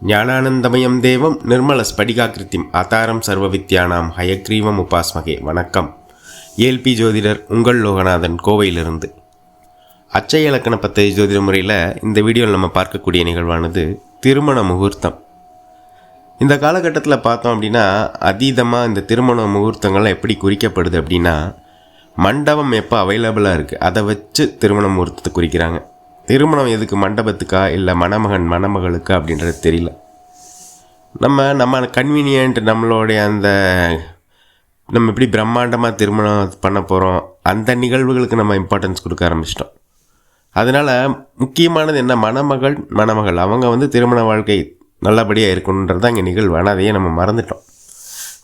ஞானானந்தமயம் தேவம் நிர்மல ஸ்படிகாக்கிருத்திம் ஆதாரம் சர்வ வித்யானாம் ஹயக்ரீவம் உபாஸ்மகே. வணக்கம். ஏல்பி ஜோதிடர் உங்கள் லோகநாதன் கோவையிலிருந்து. அச்சய இலக்கண பத்ததி ஜோதிட முறையில் இந்த வீடியோவில் நம்ம பார்க்கக்கூடிய நிகழ்வானது திருமண முகூர்த்தம். இந்த காலகட்டத்தில் பார்த்தோம் அப்படின்னா அதீதமாக இந்த திருமண முகூர்த்தங்கள்லாம் எப்படி குறிக்கப்படுது அப்படின்னா மண்டபம் எப்போ அவைலபிளாக இருக்குது அதை வச்சு திருமண முகூர்த்தத்தை குறிக்கிறாங்க. திருமணம் எதுக்கு மண்டபத்துக்கா இல்லை மணமகன் மணமகளுக்கா அப்படின்றது தெரியல. நம்ம நம்ம கன்வீனியன்ட் நம்மளுடைய அந்த நம்ம எப்படி பிரம்மாண்டமாக திருமணம் பண்ண போகிறோம் அந்த நிகழ்வுகளுக்கு நம்ம இம்பார்ட்டன்ஸ் கொடுக்க ஆரம்பிச்சிட்டோம். அதனால் முக்கியமானது என்ன மணமகள் மணமகள் அவங்க வந்து திருமண வாழ்க்கை நல்லபடியாக இருக்கணுன்றது தான் இங்கே நிகழ்வு. ஆனால் அதையே நம்ம மறந்துட்டோம்.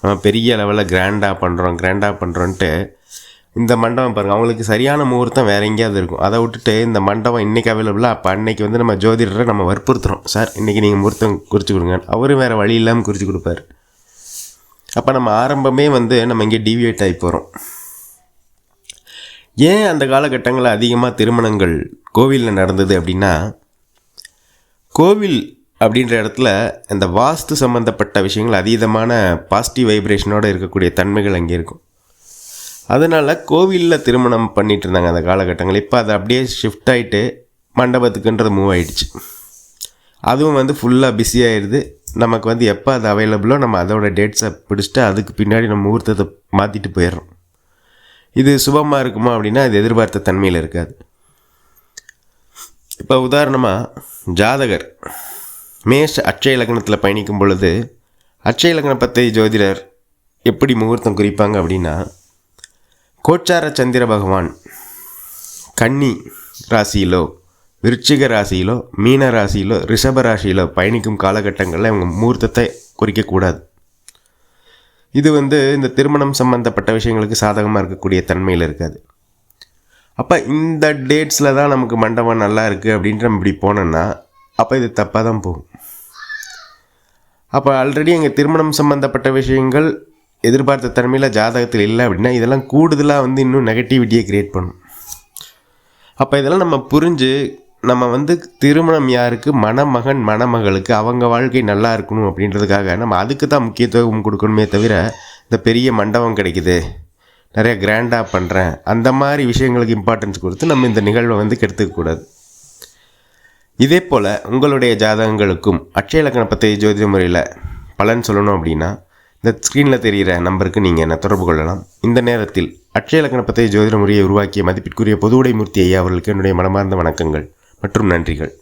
நம்ம பெரிய லெவலில் கிராண்டாக பண்ணுறோம் கிராண்டாக பண்ணுறோன்ட்டு இந்த மண்டபம் பாருங்கள் அவங்களுக்கு சரியான முகூர்த்தம் வேறு எங்கேயாவது இருக்கும். அதை விட்டுட்டு இந்த மண்டபம் இன்றைக்கி அவைலபிளாக அப்போ அன்றைக்கி வந்து நம்ம ஜோதிடரை நம்ம வற்புறுத்துறோம். சார் இன்றைக்கி நீங்கள் முகூர்த்தம் குறித்து கொடுங்க. அவரும் வேறு வழி இல்லாமல் குறித்து கொடுப்பாரு. அப்போ நம்ம ஆரம்பமே வந்து நம்ம இங்கே டிவியேட் ஆகி போகிறோம் ஏன் அந்த காலகட்டங்களில் அதிகமாக திருமணங்கள் கோவிலில் நடந்தது அப்படின்னா கோவில் அப்படின்ற இடத்துல இந்த வாஸ்து சம்மந்தப்பட்ட விஷயங்கள் அதீதமான பாசிட்டிவ் வைப்ரேஷனோடு இருக்கக்கூடிய தன்மைகள் அங்கே இருக்கும். அதனால் கோவிலில் திருமணம் பண்ணிட்டு இருந்தாங்க அந்த காலகட்டங்கள். இப்போ அது அப்படியே ஷிஃப்ட் ஆகிட்டு மண்டபத்துக்குன்றது மூவ் ஆயிடுச்சு. அதுவும் வந்து ஃபுல்லாக பிஸி ஆயிடுது நமக்கு வந்து எப்போ அது அவைலபிளோ நம்ம அதோட டேட்ஸை பிடிச்சிட்டு அதுக்கு பின்னாடி நம்ம முகூர்த்தத்தை மாற்றிட்டு போயிடுறோம். இது சுபமாக இருக்குமா அப்படின்னா அது எதிர்பார்த்த தன்மையில் இருக்காது. இப்போ உதாரணமாக ஜாதகர் மேஷ அட்சய லக்னத்தில் பயணிக்கும் பொழுது அட்சய லக்ன பத்தை ஜோதிடர் எப்படி முகூர்த்தம் குறிப்பாங்க அப்படின்னா கோச்சார சந்திர பகவான் கன்னி ராசியிலோ விருச்சிக ராசியிலோ மீன ராசியிலோ ரிஷப ராசியிலோ பயணிக்கும் காலகட்டங்களில் அவங்க முகூர்த்தத்தை குறிக்கக்கூடாது. இது வந்து இந்த திருமணம் சம்பந்தப்பட்ட விஷயங்களுக்கு சாதகமாக இருக்கக்கூடிய தன்மையில் இருக்காது. அப்போ இந்த டேட்ஸில் தான் நமக்கு மண்டபம் நல்லா இருக்குது அப்படின்ட்டு நம்ம இப்படி போனோன்னா அப்போ இது தப்பாக தான் போகும். அப்போ ஆல்ரெடி எங்கள் திருமணம் சம்மந்தப்பட்ட விஷயங்கள் எதிர்பார்த்த தன்மையில் ஜாதகத்தில் இல்லை அப்படின்னா இதெல்லாம் கூடுதலாக வந்து இன்னும் நெகட்டிவிட்டியை க்ரியேட் பண்ணும். அப்போ இதெல்லாம் நம்ம புரிஞ்சு நம்ம வந்து திருமணம் யாருக்கு? மணமகன் மணமகளுக்கு. அவங்க வாழ்க்கை நல்லா இருக்கணும் அப்படின்றதுக்காக நம்ம அதுக்கு தான் முக்கியத்துவம் கொடுக்கணுமே தவிர இந்த பெரிய மண்டபம் கிடைக்குது. நிறைய கிராண்டாக பண்ணுறேன் அந்த மாதிரி விஷயங்களுக்கு இம்பார்ட்டன்ஸ் கொடுத்து நம்ம இந்த நிகழ்வை வந்து கெடுத்துக்கக்கூடாது இதே போல் உங்களுடைய ஜாதகங்களுக்கும் அட்சய இலக்கண பற்றிய ஜோதிட முறையில் பலன் சொல்லணும் அப்படின்னா இந்த ஸ்க்ரீனில் தெரிகிற நம்பருக்கு நீங்கள் என்ன தொடர்பு கொள்ளலாம்? இந்த நேரத்தில் அட்சய இலக்கண பற்றிய ஜோதிட முறையை உருவாக்கிய மதிப்பிற்குரிய பொதுவுடைமூர்த்தி ஐயா அவர்களுக்கு என்னுடைய மனமார்ந்த வணக்கங்கள் மற்றும் நன்றிகள்.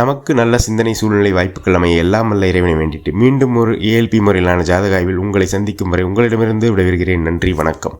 நமக்கு நல்ல சிந்தனை சூழ்நிலை வாய்ப்புகள் அமைய எல்லாம் அல்ல இறைவனை வேண்டிட்டு மீண்டும் ஒரு ஏஎல்பி முறையிலான ஜாதக ஆய்வில் உங்களை சந்திக்கும் வரை உங்களிடமிருந்து விடைபெறுகிறேன். நன்றி வணக்கம்.